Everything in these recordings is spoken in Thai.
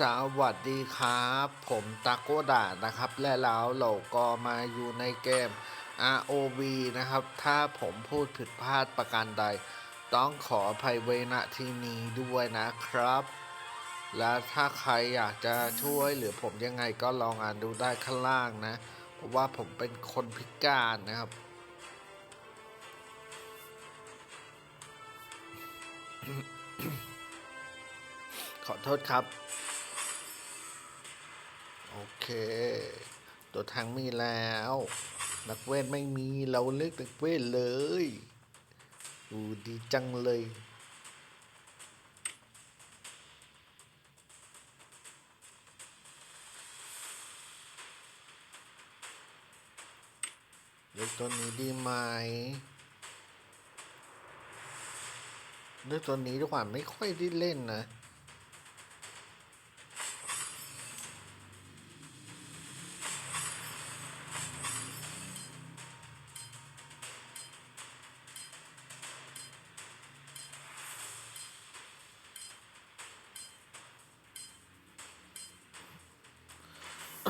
สวัสดีครับ ผมตาโกดานะครับ และแล้วเราก็มาอยู่ในเกม ROV นะครับ ถ้าผมพูดผิดพลาดประการใด ต้องขออภัยไว้ณที่นี้ด้วยนะครับ และถ้าใครอยากจะช่วยหรือผมยังไงก็ลองอ่านดูได้ข้างล่างนะ เพราะว่าผมเป็นคนพิการนะครับขอโทษครับ เค ตัวทางมีแล้ว นักเวทไม่มีเราเลือกนักเวทเลย ดูดีจังเลยเลือกตัวนี้ดีไหมเลือกตัวนี้ดีกว่าไม่ค่อยได้เล่นนะ ข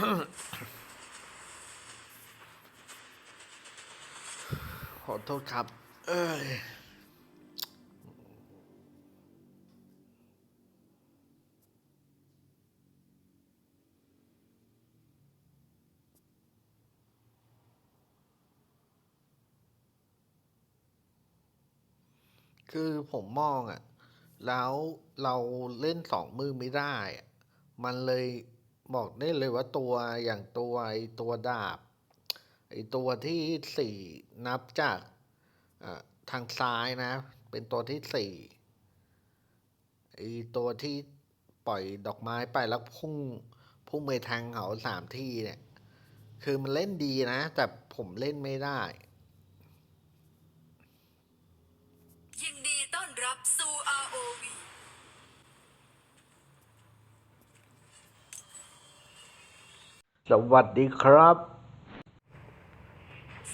อโทษครับ เอ้ยคือผมมองอะ่ะ แล้วเราเล่นสองมือไม่ได้อะมันเลย บอกได้เลยว่าตัวอย่างตัวไอตัวดาบไอตัวที่สี่นับจากทางซ้ายนะ เป็นตัวที่สี่ไอตัวที่ปล่อยดอกไม้ไปแล้วพุ่งพุ่งไปทางเขาสามที่เนี่ย คือมันเล่นดีนะ แต่ผมเล่นไม่ได้ ยินดีต้อนรับสู่ ROV สวัสดีครับ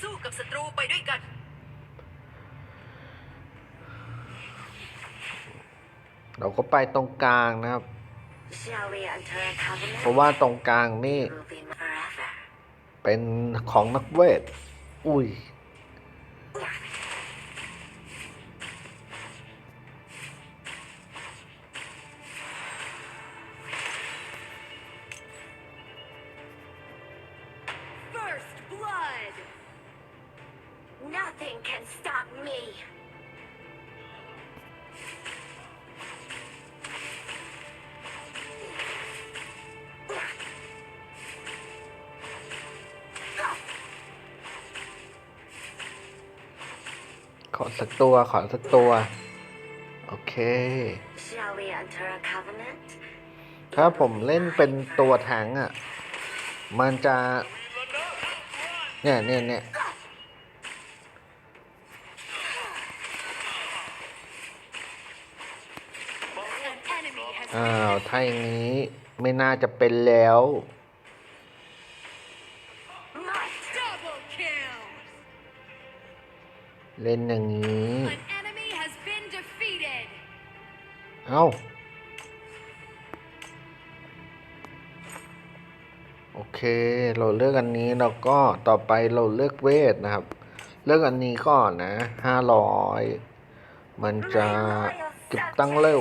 สู้กับศัตรูไปด้วยกัน เราก็ไปตรงกลางนะครับ Shall we enter a covenant? เพราะว่าตรงกลางนี่ It will be forever. เป็นของนักเวท อุ้ย ขอสักตัว ขอสักตัว โอเค Shall we enter a covenant? ถ้าผมเล่นเป็นตัวแทงอะ มันจะ เนี่ยเนี่ยเนี่ยอ้าวถ้าอย่างนี้ไม่น่าจะเป็นแล้ว เล่นอย่างนี้ An enemy has been defeated เอ้าโอเค เราเลือกอันนี้แล้วก็ต่อไปเราเลือกเวทนะครับ เลือกอันนี้ก่อนนะห้าร้อยมันจะเก็บตั้งค์เร็ว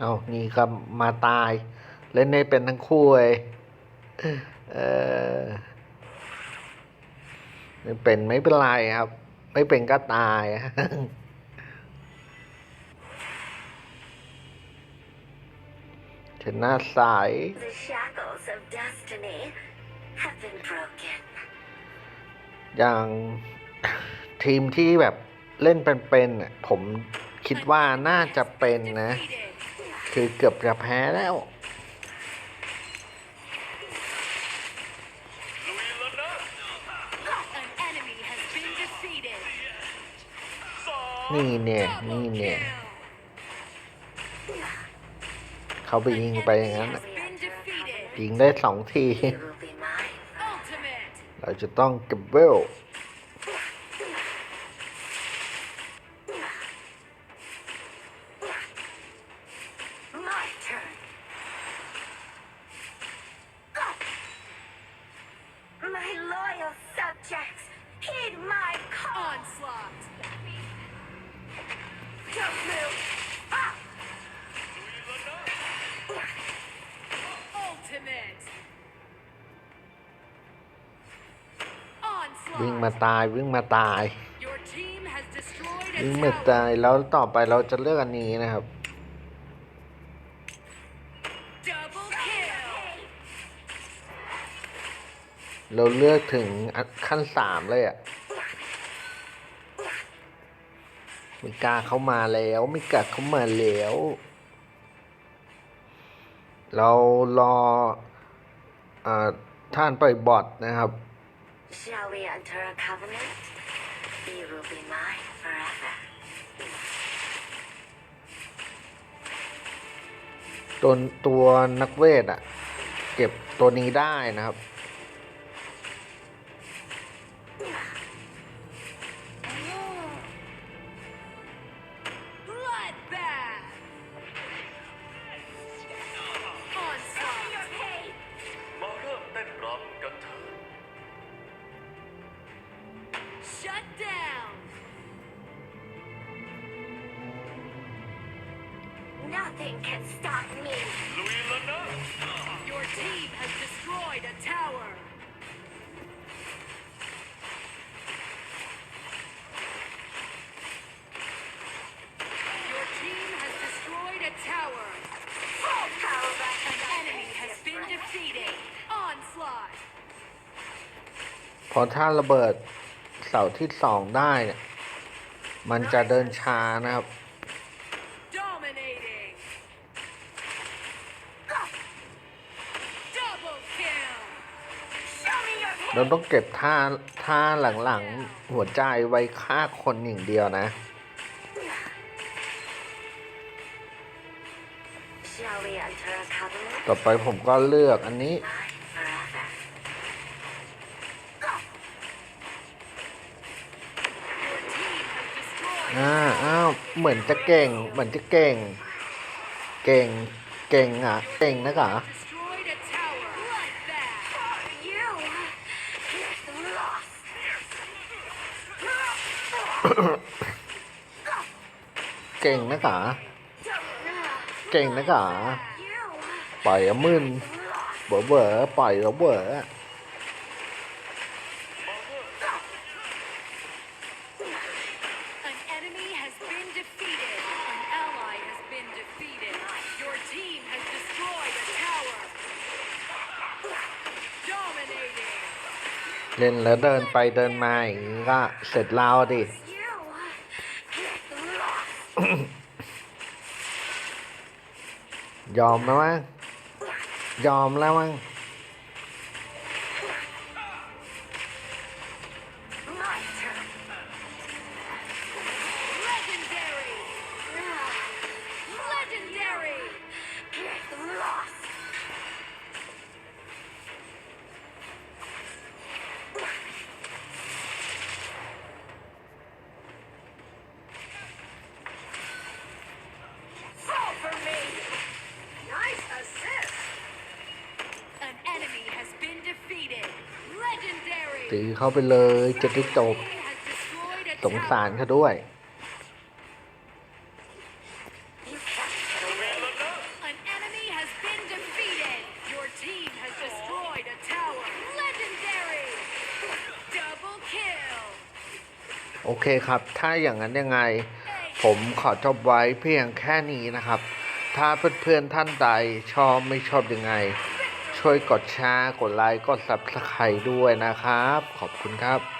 เอานี่ครับมาตาย เล่นให้เป็นทั้งคู่เลยเออไม่เป็นไม่เป็นไรครับ ไม่เป็นก็ตายเห็นหน้าใส The shackles of destiny have been broken. อย่างทีมที่แบบเล่นเป็นๆน่ะผมคิดว่าน่าจะเป็นนะ Defeated คือเกือบจะแพ้แล้วนี่เนี่ย นี่เนี่ย เขาไปยิงไปอย่างนั้นยิงได้สองที เราจะต้องเก็บเวล My loyal subjects, heed my call. Onslaught. Don't move. Ah! Ultimate. วิ่งมา Onslaught. ตายวิ่งมาตาย Your team has destroyed a วิ่งมา tower. ตายแล้วต่อไปเราจะเลือกอันนี้นะครับ เราเลือกถึงอันขั้นสามเลยอะ่ะมิกาเข้ามาแล้วมิกาเข้ามาแล้ว เรารออาท่านปล่อยบอทนะครับ Shall we enter a covenant? You will be mine forever. ตัวตัวนักเวทอะ่ะเก็บตัวนี้ได้นะครับ Shut down. Nothing can stop me. ลุยแล้วนะ Your team has destroyed a tower. Your team has destroyed a tower. Full power back An enemy has been defeated. Onslaught. พอถ้าระเบิด เสาที่สองได้เนี่ยมันจะเดินช้านะครับ Dominating. Double kill. Show me your เราต้องเก็บท่าท่าหลังๆ หัวใจไว้ฆ่าคนอย่างเดียวนะ Shall we enter a covenant? ต่อไปผมก็เลือกอันนี้ Mine forever. Your team has destroyed อ่าอ้าวเหมือนจะเก่ง เหมือนจะเก่ง เก่ง เก่งอะ เก่งนะกะเก่งนะกะเก่งนะกะปล่อยอะมึนเบอเบอปล่อยแล้วเบอ An enemy has been defeated. An ally has been defeated. Your team has destroyed a tower. Dominating. เล่นแล้วเดินไปเดินมาอย่างนี้ก็เสร็จแล้วดิ ยอมแล้วมั้งยอมแล้วมั้ง ตีเข้าไปเลยจะได้จบ Team has destroyed a สงสาร tower. เขาด้วย You can't get away. An enemy has been defeated. Your team has destroyed a tower. Legendary. Double kill. โอเคครับ ถ้าอย่างนั้นยังไง ผมขอจบไว้เพียงแค่นี้นะครับ ถ้าเพื่อนๆท่านใดชอบไม่ชอบยังไง ช่วยกดแชร์ กดไลค์ กด subscribe ด้วยนะครับ ขอบคุณครับ